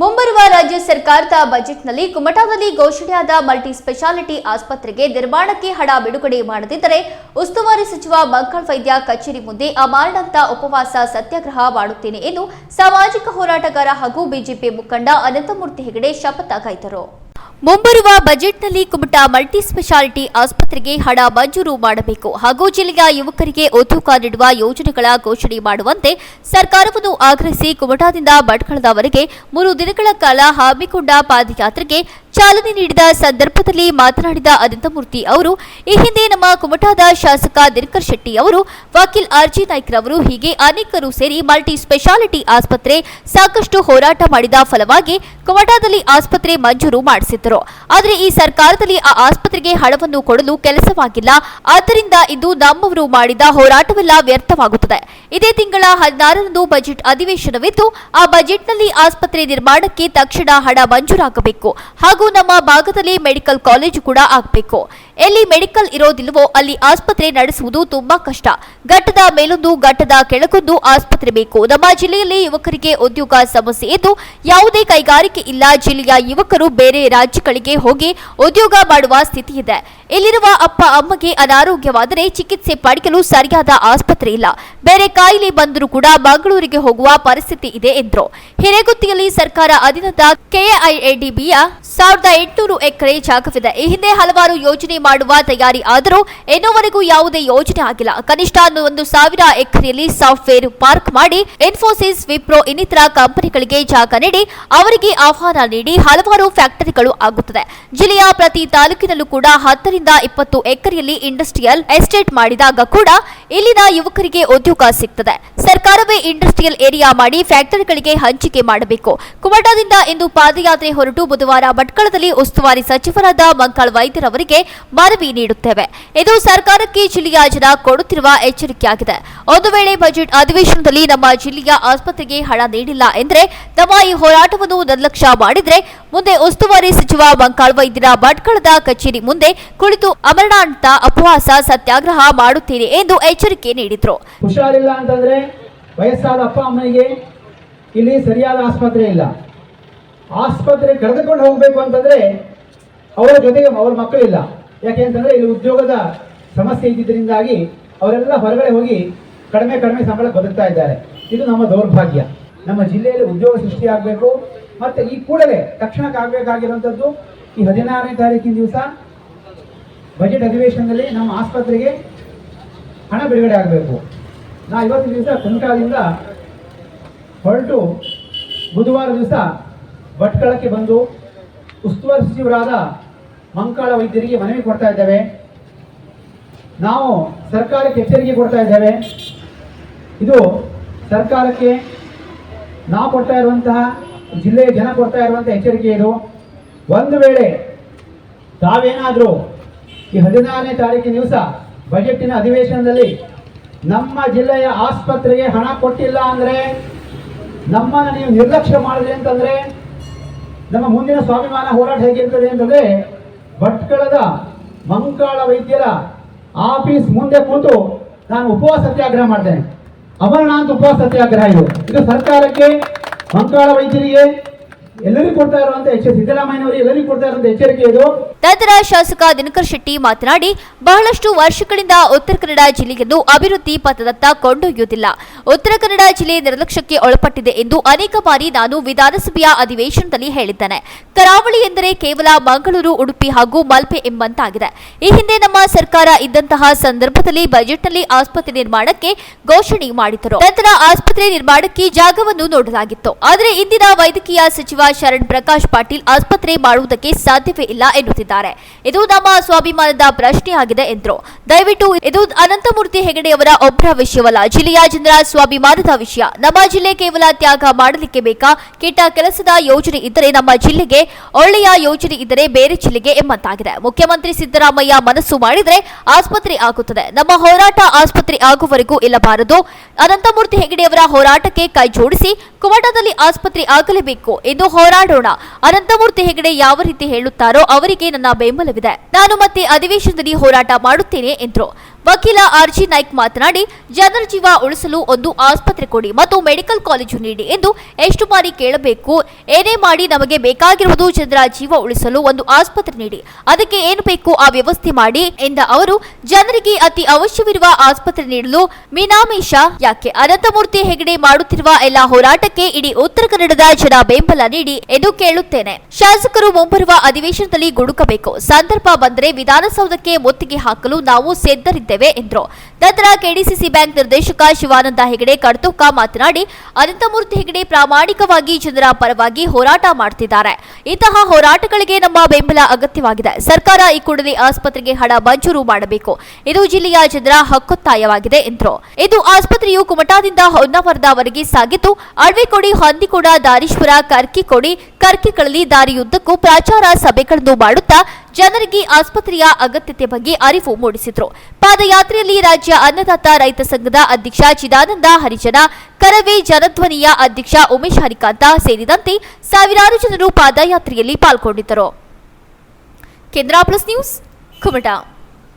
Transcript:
ಮುಂಬರುವ ರಾಜ್ಯ ಸರ್ಕಾರದ ಬಜೆಟ್ನಲ್ಲಿ ಕುಮಟಾದಲ್ಲಿ ಘೋಷಣೆಯಾದ ಮಲ್ಟಿ ಸ್ಪೆಷಾಲಿಟಿ ಆಸ್ಪತ್ರೆಗೆ ನಿರ್ಮಾಣಕ್ಕೆ ಹಣ ಬಿಡುಗಡೆ ಮಾಡದಿದ್ದರೆ ಉಸ್ತುವಾರಿ ಸಚಿವ ಮಂಕಳ್ ವೈದ್ಯ ಕಚೇರಿ ಮುಂದೆ ಅಮಾರಣಾಂತ ಉಪವಾಸ ಸತ್ಯಾಗ್ರಹ ಮಾಡುತ್ತೇನೆ ಎಂದು ಸಾಮಾಜಿಕ ಹೋರಾಟಗಾರ ಹಾಗೂ ಬಿಜೆಪಿ ಮುಖಂಡ ಅನಂತಮೂರ್ತಿ ಹೆಗಡೆ ಶಪಥ ಕೈದರು ಮುಂಬರುವ ಬಜೆಟ್ನಲ್ಲಿ ಕುಮಟಾ ಮಲ್ಟಿ ಸ್ಪೆಷಾಲಿಟಿ ಆಸ್ಪತ್ರೆಗೆ ಹಣ ಮಂಜೂರು ಮಾಡಬೇಕು. ಹಾಗೂ ಜಿಲ್ಲೆಯ ಯುವಕರಿಗೆ ಉದ್ಯೋಗ ನೀಡುವ ಯೋಜನೆಗಳ ಘೋಷಣೆ ಮಾಡುವಂತೆ ಸರ್ಕಾರವನ್ನು ಆಗ್ರಹಿಸಿ ಕುಮಟಾದಿಂದ ಭಟ್ಕಳದವರೆಗೆ ಮೂರು ದಿನಗಳ ಕಾಲ ಹಮ್ಮಿಕೊಂಡ ಪಾದಯಾತ್ರೆಗೆ ಚಾಲನೆ ನೀಡಿದ ಸಂದರ್ಭದಲ್ಲಿ ಮಾತನಾಡಿದ ಅನಂತಮೂರ್ತಿ ಅವರು, ಈ ಹಿಂದೆ ನಮ್ಮ ಕುಮಟಾದ ಶಾಸಕ ದಿನಕರ್ ಶೆಟ್ಟಿ ಅವರು, ವಕೀಲ್ ಆರ್ಜಿ ನಾಯ್ಕರವರು ಹೀಗೆ ಅನೇಕರು ಸೇರಿ ಮಲ್ಟಿ ಸ್ಪೆಷಾಲಿಟಿ ಆಸ್ಪತ್ರೆ ಸಾಕಷ್ಟು ಹೋರಾಟ ಮಾಡಿದ ಫಲವಾಗಿ ಕುಮಟಾದಲ್ಲಿ ಆಸ್ಪತ್ರೆ ಮಂಜೂರು ಮಾಡಿಸಿದ್ದರು. ಆದರೆ ಈ ಸರ್ಕಾರದಲ್ಲಿ ಆ ಆಸ್ಪತ್ರೆಗೆ ಹಣವನ್ನು ಕೊಡಲು ಕೆಲಸವಾಗಿಲ್ಲ. ಆದ್ದರಿಂದ ಇದು ನಮ್ಮವರು ಮಾಡಿದ ಹೋರಾಟವೆಲ್ಲ ವ್ಯರ್ಥವಾಗುತ್ತದೆ. ಇದೇ ತಿಂಗಳ ಹದಿನಾರರಂದು ಬಜೆಟ್ ಅಧಿವೇಶನವಿದ್ದು, ಆ ಬಜೆಟ್ನಲ್ಲಿ ಆಸ್ಪತ್ರೆ ನಿರ್ಮಾಣಕ್ಕೆ ತಕ್ಷಣ ಹಣ ಮಂಜೂರಾಗಬೇಕು. ಹಾಗೂ ನಮ್ಮ ಭಾಗದಲ್ಲಿ ಮೆಡಿಕಲ್ ಕಾಲೇಜು ಕೂಡ ಆಗಬೇಕು. ಎಲ್ಲಿ ಮೆಡಿಕಲ್ ಇರೋದಿಲ್ವೋ ಅಲ್ಲಿ ಆಸ್ಪತ್ರೆ ನಡೆಸುವುದು ತುಂಬಾ ಕಷ್ಟ. ಘಟ್ಟದ ಮೇಲೊಂದು, ಘಟ್ಟದ ಕೆಳಕೊಂದು ಆಸ್ಪತ್ರೆ ಬೇಕು. ನಮ್ಮ ಜಿಲ್ಲೆಯಲ್ಲಿ ಯುವಕರಿಗೆ ಉದ್ಯೋಗ ಸಮಸ್ಯೆ ಇದ್ದು, ಯಾವುದೇ ಕೈಗಾರಿಕೆ ಇಲ್ಲ. ಜಿಲ್ಲೆಯ ಯುವಕರು ಬೇರೆ ರಾಜ್ಯಗಳಿಗೆ ಹೋಗಿ ಉದ್ಯೋಗ ಮಾಡುವ ಸ್ಥಿತಿ ಇದೆ. ಇಲ್ಲಿರುವ ಅಪ್ಪ, ಅಮ್ಮಗೆ ಅನಾರೋಗ್ಯವಾದರೆ ಚಿಕಿತ್ಸೆ ಪಡೆಯಲು ಸರಿಯಾದ ಆಸ್ಪತ್ರೆ ಇಲ್ಲ. ಬೇರೆ ಕಾಯಿಲೆ ಬಂದರೂ ಕೂಡ ಮಂಗಳೂರಿಗೆ ಹೋಗುವ ಪರಿಸ್ಥಿತಿ ಇದೆ ಎಂದರು. ಹಿರೇಗುತ್ತಿಯಲ್ಲಿ ಸರ್ಕಾರ ಅಧೀನದ ಕೆಐಎಡಿಬಿಯ ಸಾವಿರದ ಎಂಟುನೂರು ಎಕರೆ ಜಾಗವಿದೆ. ಈ ಹಿಂದೆ ಹಲವಾರು ಯೋಜನೆ ಮಾಡುವ ತಯಾರಿ ಆದರೂ ಇನ್ನೂವರೆಗೂ ಯಾವುದೇ ಯೋಜನೆ ಆಗಿಲ್ಲ. ಕನಿಷ್ಠ ಒಂದು ಸಾವಿರ ಎಕರೆಯಲ್ಲಿ ಸಾಫ್ಟ್ವೇರ್ ಪಾರ್ಕ್ ಮಾಡಿ ಇನ್ಫೋಸಿಸ್, ವಿಪ್ರೋ ಇನ್ನಿತರ ಕಂಪನಿಗಳಿಗೆ ಜಾಗ ನೀಡಿ ಅವರಿಗೆ ಆಹ್ವಾನ ನೀಡಿ ಹಲವಾರು ಫ್ಯಾಕ್ಟರಿಗಳು ಆಗುತ್ತದೆ. ಜಿಲ್ಲೆಯ ಪ್ರತಿ ತಾಲೂಕಿನಲ್ಲೂ ಕೂಡ ಹತ್ತರಿಂದ ಇಪ್ಪತ್ತು ಎಕರೆಯಲ್ಲಿ ಇಂಡಸ್ಟ್ರಿಯಲ್ ಎಸ್ಟೇಟ್ ಮಾಡಿದಾಗ ಕೂಡ ಇಲ್ಲಿನ ಯುವಕರಿಗೆ ಉದ್ಯೋಗ ಸಿಗ್ತದೆ. ಸರ್ಕಾರವೇ ಇಂಡಸ್ಟ್ರಿಯಲ್ ಏರಿಯಾ ಮಾಡಿ ಫ್ಯಾಕ್ಟರಿಗಳಿಗೆ ಹಂಚಿಕೆ ಮಾಡಬೇಕು. ಕುಮಟಾದಿಂದ ಇಂದು ಪಾದಯಾತ್ರೆ ಹೊರಟು ಬುಧವಾರ ಭಟ್ಕಳದಲ್ಲಿ ಉಸ್ತುವಾರಿ ಸಚಿವರಾದ ಮಂಕಾಳ್ ವೈದ್ಯರವರಿಗೆ ಮನವಿ ನೀಡುತ್ತೇವೆ. ಇದು ಸರ್ಕಾರಕ್ಕೆ ಜಿಲ್ಲೆಯ ಜನ ಕೊಡುತ್ತಿರುವ ಎಚ್ಚರಿಕೆಯಾಗಿದೆ. ಒಂದು ವೇಳೆ ಬಜೆಟ್ ಅಧಿವೇಶನದಲ್ಲಿ ನಮ್ಮ ಜಿಲ್ಲೆಯ ಆಸ್ಪತ್ರೆಗೆ ಹಣ ನೀಡಿಲ್ಲ ಎಂದರೆ ನಮ್ಮ ಈ ಹೋರಾಟವನ್ನು ನಿರ್ಲಕ್ಷ್ಯ ಮಾಡಿದರೆ ಮುಂದೆ ಉಸ್ತುವಾರಿ ಸಚಿವ ಮಂಕಾಳ್ ವೈದ್ಯರ ಭಟ್ಕಳದ ಕಚೇರಿ ಮುಂದೆ ಕುಳಿತು ಅಮರಣಾಂತ ಅಪವಾಸ ಸತ್ಯಾಗ್ರಹ ಮಾಡುತ್ತೇನೆ ಎಂದು ಎಚ್ಚರಿಕೆ ನೀಡಿದರು. ಹುಷಾರಿಲ್ಲ ಅಂತಂದ್ರೆ ವಯಸ್ಸಾದ ಅಪ್ಪ, ಅಮ್ಮನಿಗೆ ಇಲ್ಲಿ ಸರಿಯಾದ ಆಸ್ಪತ್ರೆ ಇಲ್ಲ. ಆಸ್ಪತ್ರೆ ಕರೆದುಕೊಂಡು ಹೋಗಬೇಕು ಅಂತಂದ್ರೆ ಅವರ ಜೊತೆಗೆ ಅವ್ರ ಯಾಕೆ ಅಂತಂದ್ರೆ ಇಲ್ಲಿ ಉದ್ಯೋಗದ ಸಮಸ್ಯೆ ಇದ್ದಿದ್ದರಿಂದಾಗಿ ಅವರೆಲ್ಲ ಹೊರಗಡೆ ಹೋಗಿ ಕಡಿಮೆ ಕಡಿಮೆ ಸಂಬಳ ಬದುಕ್ತಾ ಇದ್ದಾರೆ. ಇದು ನಮ್ಮ ದೌರ್ಭಾಗ್ಯ. ನಮ್ಮ ಜಿಲ್ಲೆಯಲ್ಲಿ ಉದ್ಯೋಗ ಸೃಷ್ಟಿಯಾಗಬೇಕು ಮತ್ತೆ ಈ ಕೂಡಲೇ ತಕ್ಷಣಕ್ಕೆ ಆಗಬೇಕಾಗಿರುವಂಥದ್ದು ಈ ಹದಿನಾರನೇ ತಾರೀಕಿನ ದಿವಸ ಬಜೆಟ್ ಅಧಿವೇಶನದಲ್ಲಿ ನಮ್ಮ ಆಸ್ಪತ್ರೆಗೆ ಹಣ ಬಿಡುಗಡೆ ಆಗಬೇಕು. ನಾ ಇವತ್ತು ದಿವಸ ಕುಮಟಾದಿಂದ ಹೊರಟು ಬುಧವಾರ ದಿವಸ ಭಟ್ಕಳಕ್ಕೆ ಬಂದು ಉಸ್ತುವಾರಿ ಸಚಿವರಾದ ಮಂಕಾಳ ವೈದ್ಯರಿಗೆ ಮನವಿ ಕೊಡ್ತಾ ಇದ್ದೇವೆ. ನಾವು ಸರ್ಕಾರಕ್ಕೆ ಎಚ್ಚರಿಕೆ ಕೊಡ್ತಾ ಇದ್ದೇವೆ. ಇದು ಸರ್ಕಾರಕ್ಕೆ ನಾವು ಕೊಡ್ತಾ ಇರುವಂತಹ ಜಿಲ್ಲೆಯ ಜನ ಕೊಡ್ತಾ ಇರುವಂಥ ಎಚ್ಚರಿಕೆ ಇದು. ಒಂದು ವೇಳೆ ತಾವೇನಾದರೂ ಈ ಹದಿನಾರನೇ ತಾರೀಕಿನ ದಿವಸ ಬಜೆಟಿನ ಅಧಿವೇಶನದಲ್ಲಿ ನಮ್ಮ ಜಿಲ್ಲೆಯ ಆಸ್ಪತ್ರೆಗೆ ಹಣ ಕೊಟ್ಟಿಲ್ಲ ಅಂದರೆ ನಮ್ಮನ್ನು ನೀವು ನಿರ್ಲಕ್ಷ್ಯ ಮಾಡಿದ್ರಿ ಅಂತಂದರೆ ನಮ್ಮ ಮುಂದಿನ ಸ್ವಾಭಿಮಾನ ಹೋರಾಟ ಹೇಗಿರ್ತದೆ ಅಂತಂದ್ರೆ ಭಟ್ಕಳದ ಮಂಕಾಳ ವೈದ್ಯರ ಆಫೀಸ್ ಮುಂದೆ ಕೂತು ನಾನು ಉಪವಾಸ ಸತ್ಯಾಗ್ರಹ ಮಾಡ್ತೇನೆ. ಅಮರನಾಥ್ ಉಪವಾಸ ಸತ್ಯಾಗ್ರಹ ಇದು. ಇದು ಸರ್ಕಾರಕ್ಕೆ, ಮಂಕಾಳ ವೈದ್ಯರಿಗೆ ನಂತರ ಶಾಸಕ ದಿನಕರ್ ಶೆಟ್ಟಿ ಮಾತನಾಡಿ, ಬಹಳಷ್ಟು ವರ್ಷಗಳಿಂದ ಉತ್ತರ ಕನ್ನಡ ಜಿಲ್ಲೆಯನ್ನು ಅಭಿವೃದ್ಧಿ ಪಥದತ್ತ ಕೊಂಡೊಯ್ಯುವುದಿಲ್ಲ ಉತ್ತರ ಕನ್ನಡ ಜಿಲ್ಲೆ ನಿರ್ಲಕ್ಷ್ಯಕ್ಕೆ ಒಳಪಟ್ಟಿದೆ ಎಂದು ಅನೇಕ ಬಾರಿ ನಾನು ವಿಧಾನಸಭೆಯ ಅಧಿವೇಶನದಲ್ಲಿ ಹೇಳಿದ್ದೇನೆ. ಕರಾವಳಿ ಎಂದರೆ ಕೇವಲ ಮಂಗಳೂರು, ಉಡುಪಿ ಹಾಗೂ ಮಲ್ಪೆ ಎಂಬಂತಾಗಿದೆ. ಈ ಹಿಂದೆ ನಮ್ಮ ಸರ್ಕಾರ ಇದ್ದಂತಹ ಸಂದರ್ಭದಲ್ಲಿ ಬಜೆಟ್ನಲ್ಲಿ ಆಸ್ಪತ್ರೆ ನಿರ್ಮಾಣಕ್ಕೆ ಘೋಷಣೆ ಮಾಡಿದ್ದರು. ನಂತರ ಆಸ್ಪತ್ರೆ ನಿರ್ಮಾಣಕ್ಕೆ ಜಾಗವನ್ನು ನೋಡಲಾಗಿತ್ತು. ಆದರೆ ಇಂದಿನ ವೈದ್ಯಕೀಯ ಸಚಿವ ಶರಣ್ ಪ್ರಕಾಶ್ ಪಾಟೀಲ್ ಆಸ್ಪತ್ರೆ ಮಾಡುವುದಕ್ಕೆ ಸಾಧ್ಯವೇ ಇಲ್ಲ ಎನ್ನುತ್ತಿದ್ದಾರೆ. ಇದು ನಮ್ಮ ಸ್ವಾಭಿಮಾನದ ಪ್ರಶ್ನೆಯಾಗಿದೆ ಎಂದರು. ದಯವಿಟ್ಟು ಇದು ಅನಂತಮೂರ್ತಿ ಹೆಗಡೆಯವರ ಒಬ್ಬರ ವಿಷಯವಲ್ಲ. ಜಿಲ್ಲೆಯ ಜನರ ಸ್ವಾಭಿಮಾನದ ವಿಷಯ. ನಮ್ಮ ಜಿಲ್ಲೆ ಕೇವಲ ತ್ಯಾಗ ಮಾಡಲಿಕ್ಕೆ ಬೇಕಾ? ಕೆಟ್ಟ ಕೆಲಸದ ಯೋಜನೆ ಇದ್ದರೆ ನಮ್ಮ ಜಿಲ್ಲೆಗೆ ಒಳ್ಳೆಯ ಯೋಜನೆ ಇದ್ದರೆ ಬೇರೆ ಜಿಲ್ಲೆಗೆ ಎಂಬಂತಾಗಿದೆ. ಮುಖ್ಯಮಂತ್ರಿ ಸಿದ್ದರಾಮಯ್ಯ ಮನಸ್ಸು ಮಾಡಿದರೆ ಆಸ್ಪತ್ರೆ ಆಗುತ್ತದೆ. ನಮ್ಮ ಹೋರಾಟ ಆಸ್ಪತ್ರೆ ಆಗುವವರೆಗೂ ಇಲ್ಲಬಾರದು. ಅನಂತಮೂರ್ತಿ ಹೆಗಡೆಯವರ ಹೋರಾಟಕ್ಕೆ ಕೈ ಜೋಡಿಸಿ ಕುಮಟಾದಲ್ಲಿ ಆಸ್ಪತ್ರೆ ಆಗಲೇಬೇಕು ಎಂದು ಹೋರಾಡೋಣ. ಅನಂತಮೂರ್ತಿ ಹೆಗಡೆ ಯಾವ ರೀತಿ ಹೇಳುತ್ತಾರೋ ಅವರಿಗೆ ನನ್ನ ಬೆಂಬಲವಿದೆ. ನಾನು ಮತ್ತೆ ಅಧಿವೇಶನದಲ್ಲಿ ಹೋರಾಟ ಮಾಡುತ್ತೇನೆ, ಎಂದರು. ವಕೀಲ ಆರ್ಜಿ ನಾಯ್ಕ್ ಮಾತನಾಡಿ, ಜನರ ಜೀವ ಉಳಿಸಲು ಒಂದು ಆಸ್ಪತ್ರೆ ಕೊಡಿ ಮತ್ತು ಮೆಡಿಕಲ್ ಕಾಲೇಜು ನೀಡಿ ಎಂದು ಎಷ್ಟು ಬಾರಿ ಕೇಳಬೇಕು, ಏನೇ ಮಾಡಿ ನಮಗೆ ಬೇಕಾಗಿರುವುದು ಜನರ ಜೀವ ಉಳಿಸಲು ಒಂದು ಆಸ್ಪತ್ರೆ ನೀಡಿ, ಅದಕ್ಕೆ ಏನು ಬೇಕು ಆ ವ್ಯವಸ್ಥೆ ಮಾಡಿ ಎಂದ ಅವರು, ಜನರಿಗೆ ಅತಿ ಅವಶ್ಯವಿರುವ ಆಸ್ಪತ್ರೆ ನೀಡಲು ಮೀನಾಮೇಶ ಯಾಕೆ ಅನಂತಮೂರ್ತಿ ಹೆಗಡೆ ಮಾಡುತ್ತಿರುವ ಎಲ್ಲ ಹೋರಾಟಕ್ಕೆ ಇಡೀ ಉತ್ತರ ಕನ್ನಡದ ಜನ ಬೆಂಬಲ ನೀಡಿ ಎಂದು ಕೇಳುತ್ತೇನೆ. ಶಾಸಕರು ಮುಂಬರುವ ಅಧಿವೇಶನದಲ್ಲಿ ಗುಡುಕಬೇಕು, ಸಂದರ್ಭ ಬಂದರೆ ವಿಧಾನಸೌಧಕ್ಕೆ ಮುತ್ತಿಗೆ ಹಾಕಲು ನಾವು ಸಿದ್ಧರಿದ್ದೇವೆ. ಎಂದರು. ನಂತರ ಕೆಡಿಸಿಸಿ ಬ್ಯಾಂಕ್ ನಿರ್ದೇಶಕ ಶಿವಾನಂದ ಹೆಗಡೆ ಕಡ್ತುಕ್ಕ ಮಾತನಾಡಿ, ಅನಂತಮೂರ್ತಿ ಹೆಗಡೆ ಪ್ರಾಮಾಣಿಕವಾಗಿ ಜನರ ಪರವಾಗಿ ಹೋರಾಟ ಮಾಡುತ್ತಿದ್ದಾರೆ ಇಂತಹ ಹೋರಾಟಗಳಿಗೆ ನಮ್ಮ ಬೆಂಬಲ ಅಗತ್ಯವಾಗಿದೆ. ಸರ್ಕಾರ ಈ ಕೂಡಲೇ ಆಸ್ಪತ್ರೆಗೆ ಹಣ ಮಂಜೂರು ಮಾಡಬೇಕು. ಇದು ಜಿಲ್ಲೆಯ ಜನರ ಹಕ್ಕೊತ್ತಾಯವಾಗಿದೆ ಎಂದರು. ಇದು ಆಸ್ಪತ್ರೆಯು ಕುಮಟಾದಿಂದ ಹೊನ್ನಾವರದವರೆಗೆ ಸಾಗಿದ್ದು, ಅಳ್ವೆಕೊಡಿ, ಹಂದಿಕೋಡ, ದಾರೀಶ್ವರ, ಕರ್ಕಿಕೊಡಿ ಕರ್ಕಿಗಳಲ್ಲಿ ದಾರಿಯುದ್ದಕ್ಕೂ ಪ್ರಚಾರ ಸಭೆಗಳನ್ನು ಮಾಡುತ್ತಾ ಜನರಿಗೆ ಆಸ್ಪತ್ರೆಯ ಅಗತ್ಯತೆ ಬಗ್ಗೆ ಅರಿವು ಮೂಡಿಸಿದರು. ಪಾದಯಾತ್ರೆಯಲ್ಲಿ ರಾಜ್ಯ ಅನ್ನದಾತ ರೈತ ಸಂಘದ ಅಧ್ಯಕ್ಷ ಚಿದಾನಂದ ಹರಿಜನ, ಕರವೇ ಜನಧ್ವನಿಯ ಅಧ್ಯಕ್ಷ ಉಮೇಶ್ ಹರಿಕಾಂತ ಸೇರಿದಂತೆ ಸಾವಿರಾರು ಜನರು ಪಾದಯಾತ್ರೆಯಲ್ಲಿ ಪಾಲ್ಗೊಂಡಿದ್ದರು. ಕೇಂದ್ರ ಪ್ಲಸ್ ನ್ಯೂಸ್, ಕುಮಟಾ.